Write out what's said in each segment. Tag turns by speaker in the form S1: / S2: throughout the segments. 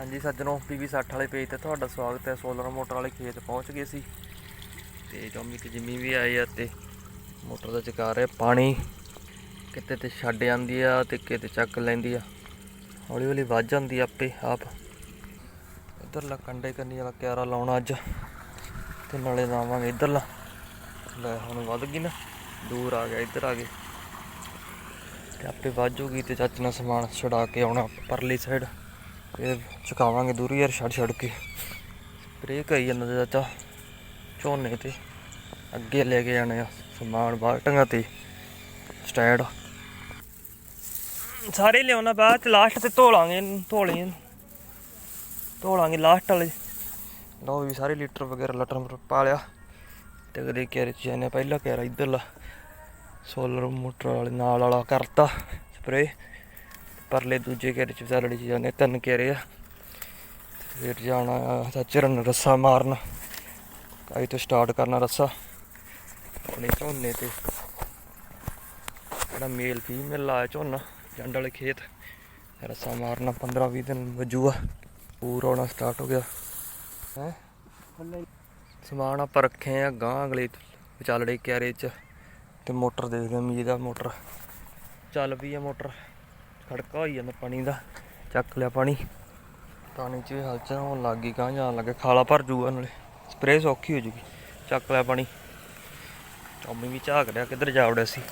S1: ਹਾਂਜੀ ਸੱਜਣੋ, ਪੀਵੀ 60 ਵਾਲੇ ਪੇਜ ਤੇ ਤੁਹਾਡਾ ਸਵਾਗਤ ਹੈ। ਸੋਲਰ ਮੋਟਰ ਵਾਲੇ ਖੇਤ ਪਹੁੰਚ ਗਏ ਸੀ। ਤੇ ਜੰਮੀ ਤੇ ਜਿੰਮੀ ਵੀ ਆਏ ਆ ਤੇ ਮੋਟਰ ਦਾ ਚਕਾ ਰਿਹਾ ਪਾਣੀ। ਕਿਤੇ ਤੇ ਛੱਡ ਜਾਂਦੀ ਆ ਤੇ ਕਿਤੇ ਚੱਕ ਲੈਂਦੀ ਆ। ਹੌਲੀ ਹੌਲੀ ਵੱਜ ਜਾਂਦੀ ਆਪੇ, ਆਪ। ਇਧਰਲਾ ਕੰਡੇ ਕੰਨੀ ਵਾਲਾ ਕਿਆਰਾ ਲਾਉਣਾ ਅੱਜ। ਤੇ ਨਾਲੇ ਲਾਵਾਂਗੇ ਇਧਰਲਾ। ਲੈ, ਹੁਣ ਵੱਧ ਗਈ ਨਾ। ਦੂਰ ਆ ਗਿਆ, ਇੱਧਰ ਆ ਗਏ। ਤੇ ਆਪੇ ਵੱਜੂਗੀ ਤੇ ਚਾਚੇ ਨਾਲ ਸਮਾਨ ਛਡਾ ਕੇ ਆਉਣਾ, ਪਰਲੀ ਸਾਈਡ ਫਿਰ ਚੁਕਾਵਾਂਗੇ ਦੂਰੀ ਯਾਰ ਛੱਡ ਛੱਡ ਕੇ। ਸਪਰੇਅ ਕਰੀ ਜਾਂਦਾ ਚਾਚਾ। ਝੋਨੇ ਤੇ ਅੱਗੇ ਲੈ ਕੇ ਜਾਣੇ ਆ ਸਮਾਨ ਬਾਲਟੀਆਂ ਤੇ। ਸਟੈਂਡ ਸਾਰੇ ਲਿਆਉਣਾ ਬਾਅਦ ਚ ਲਾਸਟ ਤੇ ਧੋ ਲਾਂਗੇ ਇਹਨੂੰ, ਧੋ ਲਾਂਗੇ ਲਾਸਟ ਵਾਲੇ। ਲਓ ਵੀ ਸਾਰੇ ਲੀਟਰ ਵਗੈਰਾ ਲਟਰ ਪਾ ਲਿਆ। ਤੇ ਅਗਲੇ ਕੈਰੇ ਚ ਜਾਨੇ ਪਹਿਲਾ ਕੈਰਾ ਇਧਰਲਾ ਸੋਲਰ ਮੋਟਰ ਵਾਲੇ ਨਾਲ ਵਾਲਾ ਕਰਤਾ। ਸਪਰੇ ਪਰਲੇ ਦੂਜੇ ਕੈਰੇ ਚ ਵਿਚਾਲੜੀ ਚ ਜਾਂਦੇ ਤਿੰਨ ਕੈਰੇ ਆ। ਫਿਰ ਜਾਣਾ ਤਾਂ ਚਰਨ ਰੱਸਾ ਮਾਰਨ। ਕਾਈ ਤੋਂ ਸਟਾਰਟ ਕਰਨਾ ਰੱਸਾ। ਆਪਣੇ ਝੋਨੇ ਤੇ। ਜਿਹੜਾ ਮੇਲ ਫੀਮੇਲ ਲਾਇਆ ਝੋਨਾ, ਜੰਡ ਵਾਲੇ ਖੇਤ। ਰੱਸਾ ਮਾਰਨਾ 15 20 ਦਿਨ ਵਜੂਆ ਪੂਰਾ ਹੋਣਾ ਸਟਾਰਟ ਹੋ ਗਿਆ। ਹੈ? ਸਮਾਨ ਆਪਾਂ ਰੱਖੇ ਆ ਗਾਂ ਅਗਲੇ ਵਿਚਾਲੜੇ ਕਿਆਰੇ ਚ। ਤੇ ਮੋਟਰ ਦੇਖਦੇ ਆ ਮੀਂਹ ਦਾ ਮੋਟਰ। ਚੱਲ ਪਈ ਆ ਮੋਟਰ। ਖੜਕਾ ਹੋਈ ਜਾਂਦਾ ਪਾਣੀ ਦਾ, ਚੱਕ ਲਿਆ ਪਾਣੀ। ਪਾਣੀ ਚ ਵੀ ਹਲਚਲ ਹੋਣ ਲੱਗ ਗਈ ਗਾਂ ਜਾਣ ਲੱਗੇ, ਖਾਲਾ ਭਰ ਜੂਗਾ ਨਾਲੇ। ਸਪਰੇਅ ਸੌਖੀ ਹੋ ਜੂਗੀ, ਚੱਕ ਲਿਆ ਪਾਣੀ। ਟੌਮੀ ਵੀ ਝਾਕ ਰਿਹਾ ਕਿੱਧਰ ਜਾ ਵੜਿਆ ਸੀ?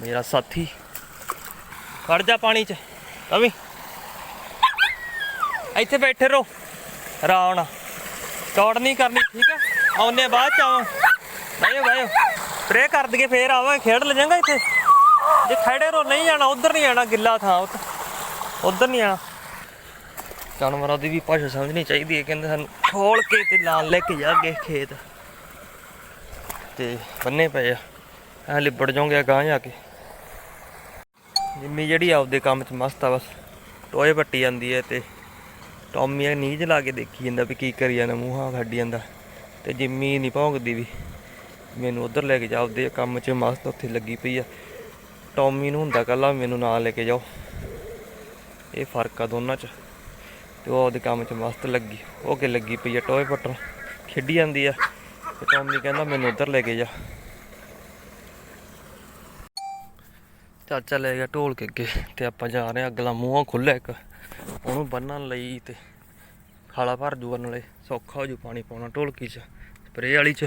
S1: ਮੇਰਾ ਸਾਥੀ। ਖੜ ਜਾ ਪਾਣੀ ਚ ਤਵੀ ਇੱਥੇ ਬੈਠੇ ਰਹੋ, ਆਰਾਮ ਨਾਲ। ਚੌੜ ਨਹੀਂ ਕਰਨੀ, ਠੀਕ ਹੈ? ਆਉਨੇ ਬਾਅਦ ਚ ਆਵਾਂ। ਬਾਇਓ ਬਾਇਓ ਸਪਰੇ ਕਰ ਦਈਏ, ਫੇਰ ਆਵਾਂਗੇ, ਖੇਡ ਲੈ ਜਾਂਗਾ ਇੱਥੇ। ਜੇ ਖੜੇ ਰੋ ਨਹੀਂ ਜਾਣਾ ਉਧਰ ਨਹੀਂ ਜਾਣਾ ਗਿੱਲਾ ਥਾਂ ਉਧਰ ਨਹੀਂ ਜਾਣਾ ਜਾਨਵਰਾਂ ਦੀ ਵੀ ਭਾਸ਼ਾ ਸਮਝਣੀ ਚਾਹੀਦੀ ਹੈ, ਕਹਿੰਦੇ ਸਾਨੂੰ ਖੋਲ ਕੇ ਤੇ ਨਾਲ ਲੈ ਕੇ ਜਾਗੇ ਖੇਤ। ਤੇ ਬੰਨੇ ਪਏ ਆ, ਐ ਲਿਬੜ ਜਾਓਗੇ ਗਾਂ ਜਾ ਕੇ। ਜਿੰਮੀ ਜਿਹੜੀ ਆਪਦੇ ਕੰਮ 'ਚ ਮਸਤ ਆ, ਬਸ ਟੋਏ ਪੱਟੀ ਜਾਂਦੀ ਹੈ ਤੇ ਟੌਮੀ ਨੀਝ ਲਾ ਕੇ ਦੇਖੀ ਜਾਂਦਾ ਵੀ ਕੀ ਕਰੀ ਜਾਂਦਾ, ਮੂੰਹਾਂ ਖੱਡੀ ਜਾਂਦਾ। ਤੇ ਜਿੰਮੀ ਨਹੀਂ ਭੌਂਕਦੀ ਵੀ, ਮੈਨੂੰ ਉਧਰ ਲੈ ਕੇ ਜਾ, ਆਪਦੇ ਕੰਮ 'ਚ ਮਸਤ ਉੱਥੇ ਲੱਗੀ ਪਈ ਆ। ਟੌਮੀ ਨੂੰ ਹੁੰਦਾ ਕੱਲਾ ਮੈਨੂੰ ਨਾਲ ਲੈ ਕੇ ਜਾਓ। ਇਹ ਫ਼ਰਕ ਆ ਦੋਨਾਂ 'ਚ। ਤੇ ਉਹ ਆਪਦੇ ਕੰਮ 'ਚ ਮਸਤ ਲੱਗੀ। ਉਹ ਕਿ ਲੱਗੀ ਪਈ ਆ ਟੋਏ ਪੱਟਣ। ਖੇਡੀ ਜਾਂਦੀ ਆ। ਤੇ ਟੌਮੀ ਕਹਿੰਦਾ ਮੈਨੂੰ ਉਧਰ ਲੈ ਕੇ ਜਾ। ਚਾਚਾ ਲੈ ਗਿਆ ਢੋਲ ਕੇ ਅੱਗੇ। ਤੇ ਆਪਾਂ ਜਾ ਰਹੇ ਆ ਅਗਲਾ ਮੂੰਹ ਖੁੱਲਿਆ ਇੱਕ। ਉਹਨੂੰ ਬੰਨਣ ਲਈ ਤੇ ਖਾਲਾ ਭਰ ਜੂਗਾ ਨਾਲੇ। ਸੌਖਾ ਹੋ ਜੂ ਪਾਣੀ ਪਾਉਣਾ ਢੋਲਕੀ 'ਚ, ਸਪਰੇਅ ਵਾਲੀ 'ਚ।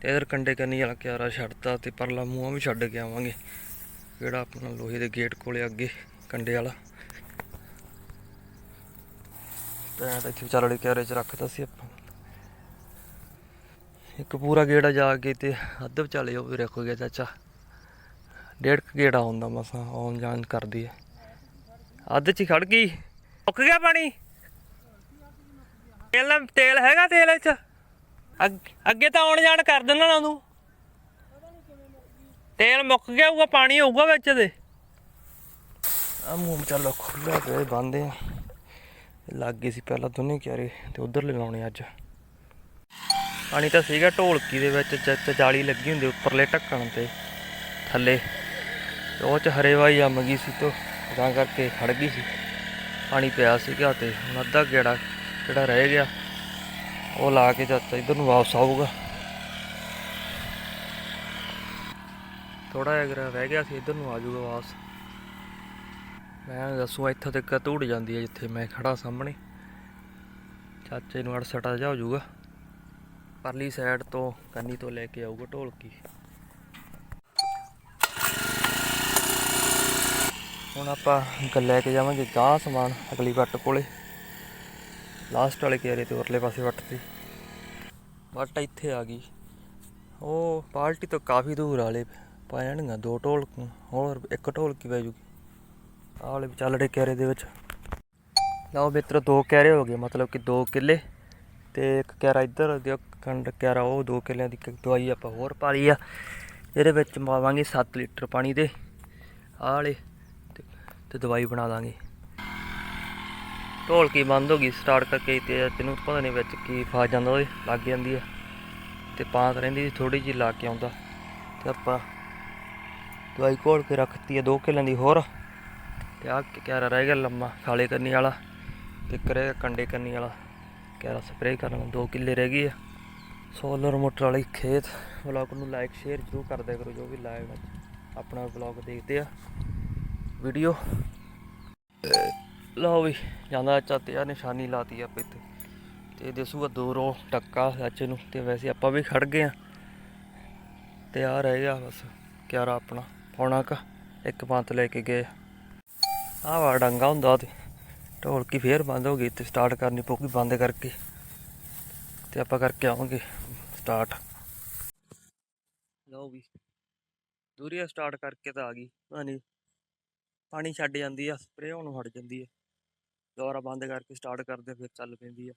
S1: ਤੇ ਇਧਰ ਕੰਡੇ ਕਰਨੀ ਵਾਲਾ ਕਿਆਰਾ ਛੱਡਤਾ ਤੇ ਪਰਲਾ ਮੂੰਹਾਂ ਵੀ ਛੱਡ ਕੇ ਆਵਾਂਗੇ। ਜਿਹੜਾ ਆਪਣਾ ਲੋਹੇ ਦੇ ਗੇਟ ਕੋਲੇ ਅੱਗੇ, ਕੰਡੇ ਵਾਲਾ। ਤੇ ਇੱਥੇ ਵਿਚਾਲੜੇ ਕਿਆਰੇ 'ਚ ਰੱਖਤਾ ਸੀ ਆਪਾਂ। ਇੱਕ ਪੂਰਾ ਗੇੜਾ ਜਾ ਕੇ ਤੇ ਅੱਧ ਵਿਚਾਲੇ ਉਹ ਵੀ ਰੱਖ ਗਿਆ ਚਾਚਾ। ਡੇਢ ਕੁ ਗੇੜਾ ਹੁੰਦਾ ਮਸਾਂ ਆਉਣ ਜਾਣ ਕਰਦੀ ਹੈ ਅੱਧ ਚ ਹੀ ਖੜ ਗਈ। ਮੁੱਕ ਗਿਆ ਪਾਣੀ? ਤੇਲ ਤੇਲ ਹੈਗਾ ਤੇਲ ਇਹ ਚ ਅੱਗੇ ਤਾਂ ਆਉਣ ਜਾਣ ਕਰ ਦਿੰਦਾ ਨਾ ਤੂੰ ਤੇਲ ਮੁੱਕ ਗਿਆ ਹੋਊਗਾ, ਪਾਣੀ ਹੋਊਗਾ ਵਿੱਚ ਦੇ ਆ ਮੂੰਹ ਚੱਲ ਖੁੱਲਾ ਪਿਆ ਬੰਦੇ। ਆ ਲੱਗ ਗਏ ਸੀ ਪਹਿਲਾਂ ਦੋਨੇ ਕਿਆਰੇ, ਤੇ ਉਧਰ ਲੈ ਲਾਉਣੇ ਅੱਜ। ਪਾਣੀ ਤਾਂ ਸੀਗਾ ਢੋਲਕੀ ਦੇ ਵਿੱਚ, ਚ- ਜਾਲੀ ਲੱਗੀ ਹੁੰਦੀ ਉੱਪਰਲੇ ਢੱਕਣ ਤੇ, ਥੱਲੇ। ਉਹ ਚ ਹਰੇਵਾਈ ਜੰਮ ਗਈ ਸੀ ਤੋਂ, ਤਾਂ ਕਰਕੇ ਖੜ ਗਈ ਸੀ। ਪਾਣੀ ਪਿਆ ਸੀਗਾ ਤੇ ਹੁਣ ਅੱਧਾ ਗੇੜਾ ਜਿਹੜਾ ਰਹਿ ਗਿਆ। ਉਹ ਲਾ ਕੇ ਚਾਚਾ ਇਧਰ ਨੂੰ ਵਾਪਸ ਆਊਗਾ। ਥੋੜਾ ਜਿਹਾ ਗਰਾ ਰਹਿ ਗਿਆ ਸੀ, ਇਧਰ ਨੂੰ ਆ ਜਾਊਗਾ ਵਾਪਸ। ਮੈਂ ਦੱਸੂ ਇੱਥੋਂ ਤੱਕ ਧੂੜ ਜਾਂਦੀ ਹੈ ਜਿੱਥੇ ਮੈਂ ਖੜਾ ਸਾਹਮਣੇ। ਚਾਚੇ ਨੂੰ ਅੜਸਟਾ ਜਾ ਹੋ ਜਾਊਗਾ। ਪਰਲੀ ਸਾਈਡ ਤੋਂ ਕੰਨੀ ਤੋਂ ਲੈ ਕੇ ਆਊਗਾ ਢੋਲਕੀ। ਹੁਣ ਆਪਾਂ ਲੈ ਕੇ ਜਾਵਾਂਗੇ ਗਾਂ ਸਮਾਨ ਅਗਲੀ ਵੱਟ ਕੋਲੇ। ਲਾਸਟ ਵਾਲੇ ਕਿਆਰੇ ਤੇ ਉਰਲੇ ਪਾਸੇ ਵੱਟ ਤੇ। ਵੱਟ ਇੱਥੇ ਆ ਗਈ। ਉਹ ਪਾਰਟੀ ਤੋਂ ਕਾਫੀ ਦੂਰ ਵਾਲੇ ਪਾ ਜਾਣਗੀਆਂ, ਦੋ ਢੋਲ ਹੋਰ ਇੱਕ ਢੋਲਕੀ ਪੈ ਜੂਗੀ ਆਹ ਵਾਲੇ ਵਿਚਾਲੜੇ ਕਿਆਰੇ ਦੇ ਵਿੱਚ। ਲਓ ਮਿੱਤਰ ਦੋ ਕਿਆਰੇ ਹੋ ਗਏ, ਮਤਲਬ ਕਿ ਦੋ ਕਿੱਲੇ ਤੇ ਇੱਕ ਕਿਆਰਾ ਇੱਧਰ ਦੇ ਕੰਡ ਕਿਆਰਾ ਉਹ ਦੋ ਕਿੱਲਿਆਂ ਦੀ ਇੱਕ ਦਵਾਈ ਆਪਾਂ ਹੋਰ ਪਾ ਲਈ ਆ। ਇਹਦੇ ਵਿੱਚ ਪਾਵਾਂਗੇ 7 ਲੀਟਰ ਪਾਣੀ ਦੇ ਆਹ ਵਾਲੇ ਤੇ- ਦਵਾਈ ਬਣਾ ਦਾਂਗੇ। ਢੋਲਕੀ ਬੰਦ ਹੋ ਗਈ ਸਟਾਰਟ ਕਰਕੇ ਤੇ ਤੈਨੂੰ ਪਤਾ ਨਹੀਂ ਵਿੱਚ ਕੀ ਫਸ ਜਾਂਦਾ ਉਹਦੇ ਲੱਗ ਜਾਂਦੀ ਆ। ਤੇ ਪਾਤ ਰਹਿੰਦੀ ਸੀ ਥੋੜੀ ਜਿਹੀ ਲਾ ਕੇ ਆਉਂਦਾ। ਤੇ ਆਪਾਂ ਦਵਾਈ ਘੋਲ ਕੇ ਰੱਖਤੀ ਹੈ 2 ਕਿੱਲਿਆਂ ਦੀ ਹੋਰ। ਤੇ ਆ ਕਿਆਰਾ ਰਹਿ ਗਿਆ ਲੰਮਾ, ਖਾਲੇ ਕਰਨੀ ਵਾਲਾ ਇੱਕ ਰਹਿ ਗਿਆ ਕੰਡੇ ਕਰਨੀ ਵਾਲਾ। ਕਿਆਰਾ ਸਪਰੇਅ ਕਰਨ 2 ਕਿੱਲੇ ਰਹਿ ਗਏ ਆ। ਸੋਲਰ ਮੋਟਰ ਵਾਲੀ ਖੇਤ। ਵਲੌਗ ਨੂੰ ਲਾਈਕ ਸ਼ੇਅਰ ਜ਼ਰੂਰ ਕਰ ਦਿਆ ਕਰੋ ਜੋ ਵੀ ਲਾਈਵ ਆਪਣਾ ਵਲੌਗ ਦੇਖਦੇ ਆ। ਵੀਡੀਓ ਲਓ ਵੀ, ਜਾਂਦਾ ਚਾਤੇ ਆ, ਨਿਸ਼ਾਨੀ ਲਾਤੀ ਆਪਾਂ ਇੱਥੇ। ਤੇ ਦਿਸੂਗਾ ਦੂਰੋਂ ਟੱਕਾ ਸੱਚ ਨੂੰ। ਤੇ ਵੈਸੇ ਆਪਾਂ ਵੀ ਖੜ ਗਏ ਆ। ਤੇ ਆ ਰਹਿ ਗਿਆ ਬਸ, ਕਿਆਰਾ ਆਪਣਾ। ਪੌਣਾ ਕ ਇੱਕ ਪੰਤ ਲੈ ਕੇ ਗਏ। ਆ ਵਾ ਡੰਗਾ ਹੁੰਦਾ ਤੇ ਢੋਲਕੀ ਫੇਰ ਬੰਦ ਹੋ ਗਈ ਤੇ ਸਟਾਰਟ ਕਰਨੀ ਪਊਗੀ ਬੰਦ ਕਰਕੇ। ਤੇ ਆਪਾਂ ਕਰਕੇ ਆਵਾਂਗੇ ਸਟਾਰਟ ਲਓ ਵੀ, ਦੂਰੀਆ ਸਟਾਰਟ ਕਰਕੇ ਤਾਂ ਆ ਗਈ। ਪਾਣੀ ਪਾਣੀ ਛੱਡ ਜਾਂਦੀ ਆ ਸਪਰੇਅ ਹੋਣੋਂ ਹਟ ਜਾਂਦੀ ਆ। ਦੁਬਾਰਾ ਬੰਦ ਕਰਕੇ ਸਟਾਰਟ ਕਰਦੇ ਫਿਰ ਚੱਲ ਪੈਂਦੀ ਆ।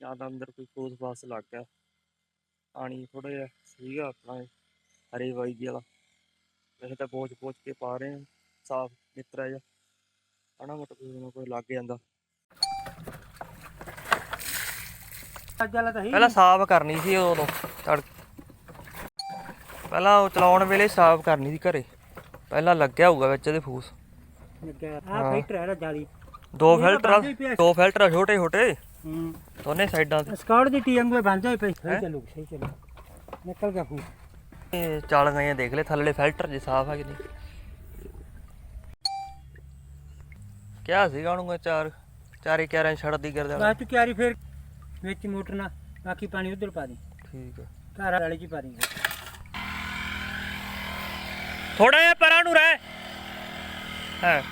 S1: ਜਾਂ ਤਾਂ ਅੰਦਰ ਕੋਈ ਫੋਸ ਫਾਸ ਲੱਗ ਗਿਆ। ਪਾਣੀ ਥੋੜਾ ਜਿਹਾ ਸੀਗਾ ਆਪਣਾ ਹਰੇ ਵਾਈ ਜੀ ਵਾਲਾ ਵੈਸੇ ਤਾਂ ਪੋਚ ਪੋਚ ਕੇ ਪਾ ਰਹੇ ਆ ਸਾਫ਼ ਨਿਤਰਾ ਜਿਹਾ। ਹਣਾ ਮੋਟਰ ਕੋਈ ਨਾ ਕੋਈ ਲੱਗ ਜਾਂਦਾ।
S2: ਅੱਜ ਵਾਲਾ ਤਾਂ ਹੀ
S1: ਪਹਿਲਾਂ ਸਾਫ਼ ਕਰਨੀ ਸੀ ਉਦੋਂ ਤੜ ਪਹਿਲਾਂ ਉਹ ਚਲਾਉਣ ਵੇਲੇ ਸਾਫ਼ ਕਰਨੀ ਸੀ ਘਰੇ। ਪਹਿਲਾਂ ਲੱਗਿਆ ਹੋਊਗਾ ਵਿੱਚ ਇਹਦੇ ਫੂਸ।
S2: ਲੱਗਿਆ ਆ
S1: ਹਾਂ।
S2: ਫਿਲਟਰ ਹੈ ਜਾਲੀ।
S1: ਦੋ ਫਿਲਟਰ। ਦੋ ਫਿਲਟਰ ਛੋਟੇ ਛੋਟੇ।
S2: ਹੂੰ।
S1: ਦੋਨੇ ਸਾਈਡਾਂ ਤੇ।
S2: ਸਕਾਉਟ ਦੀ ਟੀਮ ਦੇ ਬੰਦ ਹੋਈ ਪਈ? ਸਹੀ ਚੱਲੂ ਸਹੀ ਚੱਲੂ ਨਿਕਲ ਗਿਆ ਫੂ
S1: ਇਹ ਚੱਲ ਗਏ ਆ, ਦੇਖ ਲੈ ਥੱਲੇ ਫਿਲਟਰ ਜੇ ਸਾਫ਼ ਆ ਕਿ ਨਹੀਂ। ਕਿਆ ਸੀਗਾ ਉਹਨੂੰ ਚਾਰ ਚਾਰੇ ਕਿਆਰਾਂ ਛੱਡ ਦੀ ਕਰਦਾ
S2: ਬਾਅਦ ਚ ਕਿਆਰੀ ਫੇਰ ਵਿੱਚ ਮੋਟਰ ਨਾਲ ਬਾਕੀ ਪਾਣੀ ਉਧਰ ਪਾ ਦੀ।
S1: ਠੀਕ ਆ।
S2: ਘਰ ਵਾਲੇ ਚ ਪਾ ਦੀ
S1: ਥੋੜਾ ਜਿਹਾ ਪਰਾਂ ਨੂੰ ਰਹਿ। ਹੈ।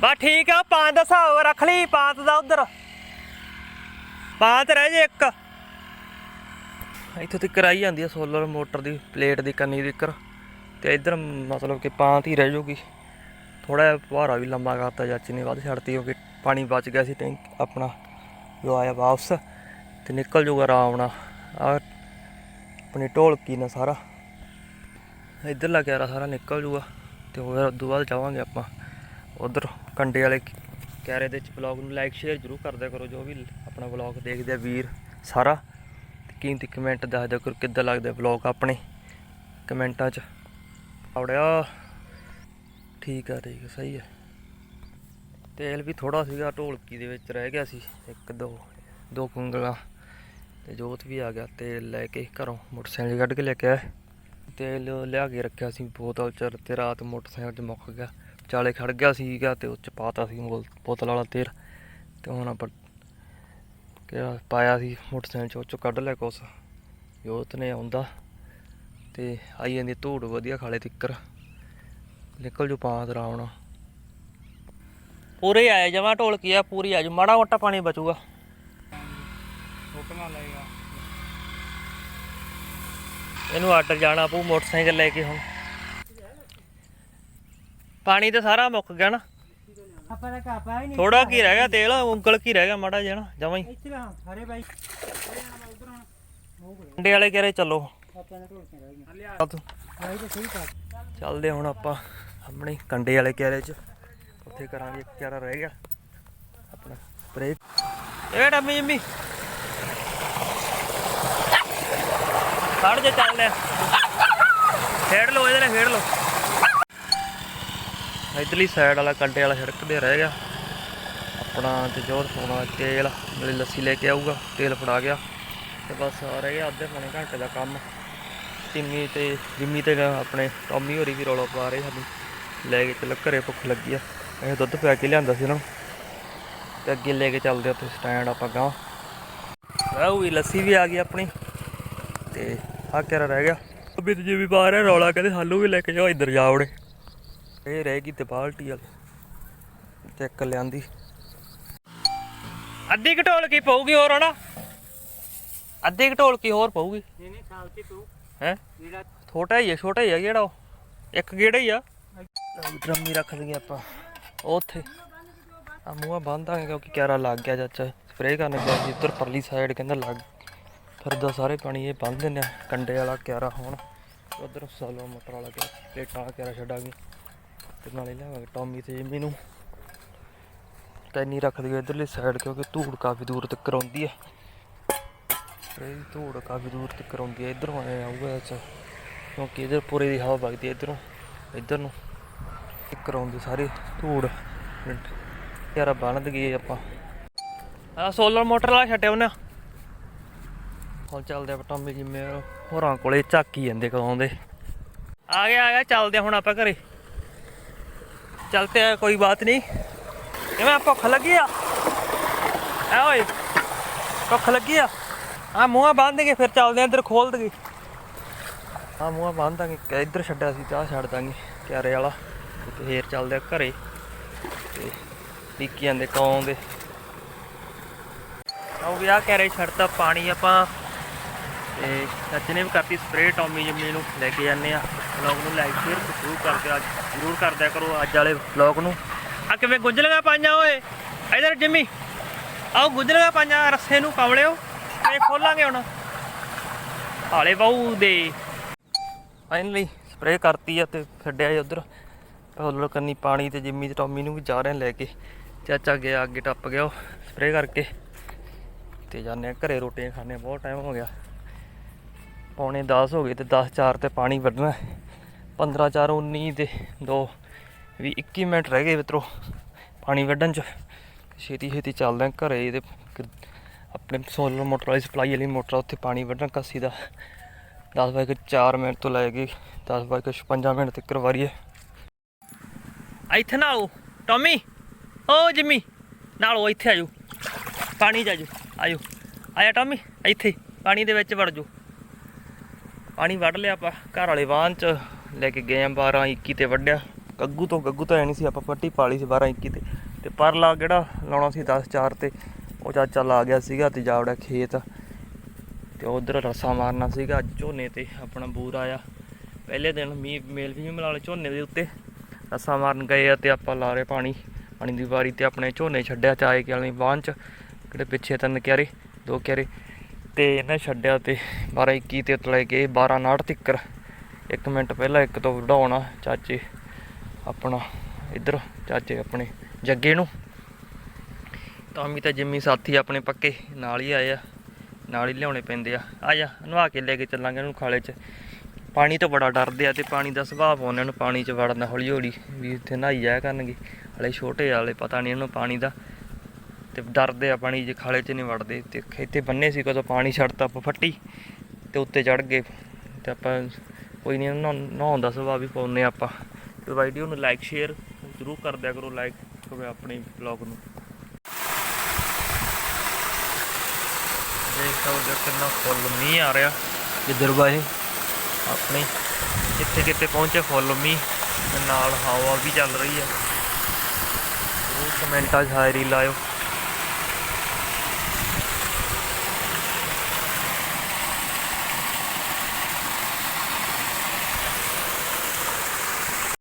S1: ਬਾ ਠੀਕ ਆ ਪੰਜ ਦਾ ਹਿਸਾਬ ਰੱਖ ਲਈ ਪੰਜ ਦਾ ਉਧਰ। ਪੰਜ ਰਹਿ ਜੇ ਇੱਕ। ਇੱਥੋਂ ਤੱਕ ਆਈ ਜਾਂਦੀ ਆ ਸੋਲਰ ਮੋਟਰ ਦੀ ਪਲੇਟ ਦੀ ਕੰਨੀ ਦੀ ਕਰ ਤੇ ਇਧਰ ਮਤਲਬ ਕਿ ਪੰਜ ਹੀ ਰਹਿ ਜੂਗੀ। ਥੋੜਾ ਜਿਹਾ ਫੁਹਾਰਾ ਵੀ ਲੰਮਾ ਕਰਤਾ ਚਾਚੀ ਨੇ ਵੱਧ ਛੱਡਤੀ ਕਿਉਂਕਿ ਪਾਣੀ ਬਚ ਗਿਆ ਸੀ ਟੈਂਕ ਆਪਣਾ ਜੋ ਆਇਆ ਵਾਪਸ, ਤੇ ਨਿਕਲ ਜੂਗਾ ਆਰਾਮ ਨਾਲ। ਆ ਆਪਣੀ ਢੋਲਕੀ ਨਾਲ ਸਾਰਾ। ਇੱਧਰਲਾ ਕਿਆਰਾ ਸਾਰਾ, ਨਿਕਲ ਜੂਗਾ। ਤੇ ਹੋਰ ਉਦੋਂ ਬਾਅਦ ਜਾਵਾਂਗੇ ਆਪਾਂ। ਉਧਰ ਕੰਡੇ ਵਾਲੇ ਕਿਆਰੇ ਦੇ ਵਿੱਚ ਬਲੌਗ ਨੂੰ ਲਾਈਕ ਸ਼ੇਅਰ ਜ਼ਰੂਰ ਕਰਦਿਆ ਕਰੋ। ਜੋ ਵੀ ਆਪਣਾ ਬਲੌਗ ਦੇਖਦੇ ਆ ਵੀਰ, ਸਾਰਾ। ਕੀਮਤੀ ਕਮੈਂਟ ਦੱਸ ਦਿਓ ਕਰੋ ਕਿੱਦਾਂ ਲੱਗਦਾ ਬਲੌਗ ਆਪਣੇ? ਕਮੈਂਟਾਂ 'ਚ। ਆਉੜਿਆ ਠੀਕ ਆ ਠੀਕ ਆ, ਸਹੀ ਹੈ ਤੇਲ ਵੀ ਥੋੜਾ ਸੀਗਾ, ਢੋਲਕੀ ਦੇ ਵਿੱਚ ਰਹਿ ਗਿਆ ਸੀ। ਇੱਕ, ਦੋ ਦੋ ਕੁੰਗਲਾਂ। ਤੇ ਜੋਤ ਵੀ ਆ ਗਿਆ, ਤੇਲ ਲੈ ਕੇ ਘਰੋਂ ਮੋਟਰਸਾਈਕਲ ਕੱਢ ਕੇ ਲੈ ਕੇ ਆਇਆ। ਤੇਲ ਲਿਆ ਕੇ ਰੱਖਿਆ ਸੀ ਬੋਤਲ ਚ, ਤੇ ਰਾਤ ਮੋਟਰਸਾਈਕਲ 'ਚ ਮੁੱਕ ਗਿਆ। ਚਾਲੇ ਖੜ ਗਿਆ ਸੀਗਾ ਤੇ ਉਹ 'ਚ ਪਾਤਾ ਸੀ ਬੋਲ- ਬੋਤਲ ਵਾਲਾ ਤੇਲ। ਤੇ ਹੁਣ ਆਪਾਂ ਕਿਹੜਾ ਪਾਇਆ ਸੀ ਮੋਟਰਸਾਈਕਲ 'ਚ ਉਹ 'ਚੋਂ ਕੱਢ ਲਿਆ ਕੁਛ। ਜੋਤ ਨੇ ਆਉਂਦਾ ਤੇ ਆਈ ਜਾਂਦੀ ਧੂੜ ਵਧੀਆ ਖਾਲੇ ਤਿੱਕਰ। ਨਿਕਲ ਜੂ ਪਾਤ ਰਾਵਣਾ ਪੂਰੇ ਆਏ ਜਮਾ ਢੋਲਕੀ ਆ ਪੂਰੀ ਆ ਜੂ ਮਾੜਾ ਮੋਟਾ ਪਾਣੀ ਬਚੂਗਾ।
S2: ਹੁਕਮਾ ਲਏਗਾ।
S1: ਇਹਨੂੰ ਆਰਡਰ ਜਾਣਾ ਪਊ ਮੋਟਰਸਾਈਕਲ ਲੈ ਕੇ ਹੁਣ। ਪਾਣੀ ਤਾਂ ਸਾਰਾ ਮੁੱਕ ਗਿਆ ਨਾ।
S2: ਆਪਾਂ ਦਾ ਕਾਪਾ ਹੀ ਨਹੀਂ
S1: ਥੋੜਾ ਕੀ ਰਹਿ ਗਿਆ ਤੇਲ ਉਂਗਲ ਕੀ ਰਹਿ ਗਿਆ ਮਾੜਾ ਜਿਹਾ ਨਾ ਜਮਾਂ ਹੀ।
S2: ਇੱਥੇ ਰਹਾ ਹਰੇ ਬਾਈ। ਉਧਰ ਹੋ ਗਏ
S1: ਕੰਡੇ ਵਾਲੇ ਕਹਿਰੇ ਚੱਲੋ।
S2: ਆਪਾਂ ਨੇ ਢੋਲ ਕੇ ਰਹਿ ਗਏ
S1: ਚੱਲ ਤੂੰ।
S2: ਆਈ ਤਾਂ ਸਹੀ ਕਰ।
S1: ਚੱਲਦੇ ਹੁਣ ਆਪਾਂ ਆਪਣੇ ਕੰਡੇ ਵਾਲੇ ਕਿਆਰੇ 'ਚ। ਉੱਥੇ ਕਰਾਂਗੇ ਇੱਕ ਕਿਆਰਾ ਰਹਿ ਗਿਆ। ਆਪਣਾ ਸਪਰੇ ਇਹ ਡੰਮੀ ਜੰਮੀ। ਖੜ ਜੇ ਚੱਲਦੇ ਖੇਡ ਲਓ ਇਹਦੇ ਨਾਲ ਖੇਡ ਲਓ। ਇਧਰਲੀ ਸਾਈਡ ਵਾਲਾ ਕੰਡੇ ਵਾਲਾ ਸੜਕ ਤੇ ਰਹਿ ਗਿਆ। ਆਪਣਾ ਤੇ ਜੋਰ ਪਾਉਣਾ ਤੇਲ ਮੇਰੀ ਲੱਸੀ ਲੈ ਕੇ ਆਊਗਾ, ਤੇਲ ਫੜਾ ਗਿਆ। ਤੇ ਬਸ ਰਹਿ ਗਿਆ ਅੱਧੇ ਪੌਣੇ ਘੰਟੇ ਦਾ ਕੰਮ। ਟਿੰਮੀ ਤੇ ਜਿੰਮੀ ਤੇ ਆਪਣੇ ਟੌਮੀ ਹੋਰੀ ਵੀ ਰੌਲਾ ਪਾ ਰਹੇ ਸਾਨੂੰ ਲੈ ਕੇ ਚਲੋ, ਘਰੇ ਭੁੱਖ ਲੱਗੀ ਆ। ਇਹ ਦੁੱਧ ਪਿਆ ਕੇ ਲਿਆਂਦਾ ਸੀ ਇਹਨਾਂ ਨੂੰ। ਤੇ ਅੱਗੇ ਲੈ ਕੇ ਚੱਲਦੇ ਉੱਥੇ ਸਟੈਂਡ ਆਪਾਂ ਗਾਂ ਵਾਹ ਵੀ ਲੱਸੀ ਵੀ ਆ ਗਈ ਆਪਣੀ। ਤੇ ਆ ਕਿਹੜਾ ਰਹਿ ਗਿਆ। ਅਬੇ ਤੇ ਜੀ ਵੀ ਬਾਹਰ ਹੈ ਰੌਲਾ ਕਹਿੰਦੇ, ਸਾਨੂੰ ਵੀ ਲੈ ਕੇ ਜਾਓ, ਇੱਧਰ ਜਾ ਵੜੇ। ਇਹ ਰਹਿ ਗਈ ਤੇ ਬਾਲਟੀ ਵਾਲੀ ਚੈੱਕ ਲਿਆਂਦੀ। ਅੱਧੀ ਘਟੋਲ ਕੀ ਪਊਗੀ ਹੋਰ ਹਨਾ ਅੱਧੀ ਘਟੋਲ ਕੀ ਹੋਰ ਪਊਗੀ?
S2: ਨਹੀਂ ਨਹੀਂ ਸਾਲ ਤੇ ਤੂੰ।
S1: ਹੈ?
S2: ਜਿਹੜਾ
S1: ਛੋਟਾ ਹੀ ਆ ਛੋਟਾ ਹੀ ਆ ਜਿਹੜਾ ਉਹ। ਇੱਕ ਗੇੜਾ ਹੀ ਆ। ਡਰਮੀ ਰੱਖ ਲਈਏ ਆਪਾਂ। ਉਹ ਉੱਥੇ। ਆ ਮੂੰਹਾਂ ਬੰਦਾਂਗੇ ਕਿਉਂਕਿ ਕਿਆਰਾ ਲੱਗ ਗਿਆ ਚਾਚਾ। ਸਪਰੇਅ ਕਰਨ ਗਿਆ ਸੀ ਉੱਧਰ ਪਰਲੀ ਸਾਈਡ ਕਹਿੰਦਾ ਲੱਗ। ਫਿਰਦਾ ਸਾਰੇ ਪਾਣੀ ਇਹ ਬੰਨ ਦਿੰਦੇ ਆ। ਕੰਡੇ ਵਾਲਾ ਕਿਆਰਾ ਹੁਣ। ਉਧਰ ਸਾਲੋ ਮੋਟਰ ਵਾਲਾ ਕਿਆਰਾ ਪਲੇਟਾਂ ਵਾਲਾ ਕਿਆਰਾ ਛੱਡਾਂਗੇ ਤੇ ਨਾਲੇ ਲਿਆਵਾਂਗੇ ਟੌਮੀ ਤੇ ਜਿੰਮੀ ਨੂੰ। ਕੈਨੀ ਰੱਖ ਦਈਏ ਇਧਰਲੀ ਸਾਈਡ ਕਿਉਂਕਿ ਧੂੜ ਕਾਫੀ ਦੂਰ ਤੱਕ ਆਉਂਦੀ ਹੈ। ਇਹ ਧੂੜ ਕਾਫੀ ਦੂਰ ਤੱਕ ਆਉਂਦੀ ਹੈ, ਇਧਰੋਂ ਆਏ ਆਊਗਾ ਅੱਛਾ ਕਿਉਂਕਿ ਇਧਰ ਪੂਰੇ ਦੀ ਹਵਾ ਵਗਦੀ ਹੈ ਇਧਰੋਂ, ਇਧਰ ਨੂੰ। ਤੱਕ ਆਉਂਦੀ ਸਾਰੀ ਧੂੜ। ਯਾਰ ਬੰਨ ਦਈਏ ਆਪਾਂ। ਆ ਸੋਲਰ ਮੋਟਰ ਵਾਲਾ ਛੱਡਿਆ ਉਹਨੇ। ਹੁਣ ਚੱਲਦੇ ਆਪਾਂ ਟੰਮੀ ਜਿੰਮੇ ਹੋਰਾਂ ਕੋਲੇ ਝਾਕੀ ਜਾਂਦੇ ਕਦੋਂ ਦੇ। ਆ ਗਿਆ ਆ ਗਿਆ, ਚੱਲਦੇ ਹਾਂ ਹੁਣ ਆਪਾਂ ਘਰੇ। ਚਲਤੇ ਆ ਕੋਈ ਬਾਤ ਨਹੀਂ। ਕਿਵੇਂ ਭੁੱਖ ਲੱਗੀ ਆ? ਆ ਓਏ, ਭੁੱਖ ਲੱਗੀ ਆ? ਆ ਮੂੰਹਾਂ ਬੰਨ ਦੇਗੇ, ਫਿਰ ਚੱਲਦੇ ਆ ਇੱਧਰ ਖੋਲ ਦਗੇ। ਆ ਮੂੰਹਾਂ ਬੰਨ ਦਾਂਗੇ, ਕਿ ਇੱਧਰ ਛੱਡਿਆ ਸੀ, ਚਾਹ ਛੱਡ ਦਾਂਗੇ, ਕਿਆਰੇ ਵਾਲਾ। ਤੇ ਫੇਰ ਚੱਲਦੇ ਆ ਘਰੇ। ਤੇ ਟਿੱਕੀ ਜਾਂਦੇ ਕੌਂ ਦੇ। ਆਉ ਵੀ ਆ ਕਿਆਰੇ ਛੱਡਤਾ ਪਾਣੀ ਆਪਾਂ। ਤੇ ਸੱਚ ਨੇ ਵੀ ਕਰਤੀ ਸਪਰੇਅ ਟੌਮੀ ਜੰਮੀ ਨੂੰ ਲੈ ਕੇ ਜਾਂਦੇ ਆ। ਵਲੌਗ ਨੂੰ ਲਾਈਕ ਸ਼ੇਅਰ ਜ਼ਰੂਰ ਕਰਦੇ ਅੱਜ ਜ਼ਰੂਰ ਕਰਦਿਆ ਕਰੋ ਅੱਜ ਵਾਲੇ ਵਲੌਗ ਨੂੰ। ਆ ਕਿਵੇਂ ਗੁੰਝਲਗਾ ਪਾਈਆਂ ਓਏ? ਇਧਰ ਜਿੰਮੀ, ਆਓ ਗੁੰਝਲਗਾ ਪਾਈਆਂ, ਰੱਸੇ ਨੂੰ ਕਵਲਿਓ ਤੇ ਖੋਲਾਂਗੇ ਹੁਣ। ਹਾਲੇ ਬਾਊ ਦੇ। ਫਾਈਨਲੀ ਸਪਰੇ ਕਰਤੀ ਆ ਤੇ ਛੱਡਿਆ ਉਧਰ। ਪੌਲਰ ਕਰਨੀ ਪਾਣੀ ਤੇ ਜਿੰਮੀ ਤੇ ਟੌਮੀ ਨੂੰ ਵੀ ਜਾ ਰਹੇ ਲੈ ਕੇ। ਚਾਚਾ ਗਿਆ, ਅੱਗੇ ਟੱਪ ਗਿਆ ਉਹ ਸਪਰੇਅ ਕਰਕੇ। ਤੇ ਜਾਂਦੇ ਆ, ਘਰੇ ਰੋਟੀਆਂ ਖਾਣੇ ਬਹੁਤ ਟਾਈਮ ਹੋ ਗਿਆ। ਪੌਣੇ 10 ਹੋ ਗਏ ਤੇ 10 4 ਤੇ ਪਾਣੀ ਵੱਢਣਾ 15 4 19 ਦੇ 2 ਵੀ 21 ਮਿੰਟ ਰਹਿ ਗਏ ਮਿੱਤਰੋ ਪਾਣੀ ਵੱਢਣ ਚ। ਛੇਤੀ ਛੇਤੀ ਚੱਲਦੇ ਆ ਘਰੇ ਤੇ ਆਪਣੇ ਸੋਲਰ ਮੋਟਰ ਵਾਲੀ ਸਪਲਾਈ ਵਾਲੀ ਮੋਟਰ ਉੱਥੇ ਪਾਣੀ ਵੱਢਣ ਕੱਸੀ ਦਾ। 10 ਵਜੇ 4 ਮਿੰਟ ਤੋਂ ਲੈ ਕੇ 10 ਵਜੇ 56 ਮਿੰਟ ਤੱਕ ਵਾਰੀਏ। ਇੱਥੇ ਨਾਲੋ, ਟੌਮੀ। ਓ ਜਿਮੀ, ਨਾਲੋ ਇੱਥੇ ਆਜੋ ਪਾਣੀ ਚ ਆਜੋ ਆਜੋ ਆਇਆ ਟੌਮੀ, ਇੱਥੇ ਪਾਣੀ ਦੇ ਵਿੱਚ ਵੜ ਜਾਓ। ਪਾਣੀ ਵੱਢ ਲਿਆ ਆਪਾਂ, ਘਰ ਵਾਲੇ ਵਾਹਨ ਚ ਲੈ ਕੇ ਗਏ ਆ 12 21 ਤੇ ਵੱਢਿਆ। ਗੱਗੂ ਤੋਂ ਗੱਗੂ ਤਾਂ ਐ ਨਹੀਂ ਸੀ, ਆਪਾਂ ਪੱਟੀ ਪਾਲੀ ਸੀ 12 21 ਤੇ। ਤੇ ਪਰਲਾ ਕਿਹੜਾ ਲਾਉਣਾ ਸੀ 10 4 ਤੇ, ਉਹ ਚਾਚਾ ਲਾ ਗਿਆ ਸੀਗਾ ਤੇ ਜਾਵੜਾ ਖੇਤ। ਤੇ ਉਧਰ ਰਸਾ ਮਾਰਨਾ ਸੀਗਾ, ਅੱਜ ਝੋਨੇ ਤੇ ਆਪਣਾ ਬੂਰ ਆਇਆ। ਪਹਿਲੇ ਦਿਨ ਮੀਂਹ, ਮੇਲ ਵੀ ਵਾਲੇ ਝੋਨੇ ਦੇ ਉੱਤੇ। ਰਸਾ ਮਾਰਨ ਗਏ ਆ ਤੇ ਆਪਾਂ ਲਾ ਰਹੇ ਪਾਣੀ। ਪਾਣੀ ਦੀ ਵਾਰੀ ਤੇ ਆਪਣੇ ਝੋਨੇ ਛੱਡਿਆ ਚਾਏ ਕੇ ਵਾਲੀ ਬਾਂਹ ਚ, ਕਿਹੜੇ ਪਿੱਛੇ ਤਿੰਨ ਕਿਆਰੇ, ਦੋ ਕਿਆਰੇ। ਤੇ ਇਹਨੇ ਛੱਡਿਆ ਤੇ 12 21 ਤੇ ਉਤਲੇ ਗਏ 12 ਨਾਟ ਤਿੱਕਰ। ਇੱਕ ਮਿੰਟ ਪਹਿਲਾਂ ਇੱਕ ਤੋਂ ਵਡਾਉਣਾ ਚਾਚੇ ਆਪਣਾ, ਇੱਧਰ ਚਾਚੇ ਆਪਣੇ ਜੱਗੇ ਨੂੰ। ਟਾਮੀ ਤਾਂ ਜਿੰਮੀ ਸਾਥੀ ਆਪਣੇ ਪੱਕੇ, ਨਾਲ ਹੀ ਆਏ ਆ, ਨਾਲ ਹੀ ਲਿਆਉਣੇ ਪੈਂਦੇ ਆ। ਆ ਜਾ ਨਵਾ ਕੇ ਲੈ ਕੇ ਚੱਲਾਂਗੇ ਇਹਨੂੰ ਖਾਲੇ 'ਚ। ਪਾਣੀ ਤੋਂ ਬੜਾ ਡਰਦੇ ਆ ਤੇ ਪਾਣੀ ਦਾ ਸੁਭਾਅ ਉਹਨਾਂ ਨੂੰ, ਪਾਣੀ 'ਚ ਵੜਨਾ ਹੌਲੀ ਹੌਲੀ ਵੀ ਇੱਥੇ ਨਹਾਈ ਜਾਇਆ ਕਰਨਗੇ। ਹਲੇ ਛੋਟੇ ਵਾਲੇ ਪਤਾ ਨਹੀਂ ਇਹਨੂੰ ਪਾਣੀ ਦਾ। ਤੇ ਡਰਦੇ ਆ ਪਾਣੀ, ਜੇ ਖਾਲੇ 'ਚ ਨਹੀਂ ਵੜਦੇ। ਤੇ ਖੇਤੇ ਬੰਨੇ ਸੀ ਕਦੋਂ ਪਾਣੀ ਛੱਡਤਾ ਆਪਾਂ ਫੱਟੀ, ਤੇ ਉੱਤੇ ਚੜ ਗਏ। ਤੇ ਆਪਾਂ ਕੋਈ ਨਹੀਂ ਨਹਾਉਣ ਦਾ ਸੁਭਾਅ ਵੀ ਪਾਉਂਦੇ ਆ ਆਪਾਂ। ਤੇ ਵੀਡੀਓ ਨੂੰ ਲਾਈਕ ਸ਼ੇਅਰ ਜ਼ਰੂਰ ਕਰ ਦਿਆ ਕਰੋ ਲਾਈਕ ਕਰੋ ਆਪਣੇ ਬਲੌਗ ਨੂੰ। ਦੇਖ ਸਕਦੇ ਹੋ ਕਿੰਨਾ ਫੁੱਲ ਮੀਂਹ ਆ ਰਿਹਾ। ਜਿੱਧਰ ਬਾਏ ਆਪਣੇ ਕਿੱਥੇ ਕਿੱਥੇ ਪਹੁੰਚੇ ਫੁੱਲ ਮੀਂਹ, ਤੇ ਨਾਲ ਹਵਾ ਵੀ ਚੱਲ ਰਹੀ ਹੈ। ਉਹ ਕਮੈਂਟਾਂ 'ਚ ਹਾਜ਼ਰੀ ਲਾਇਓ।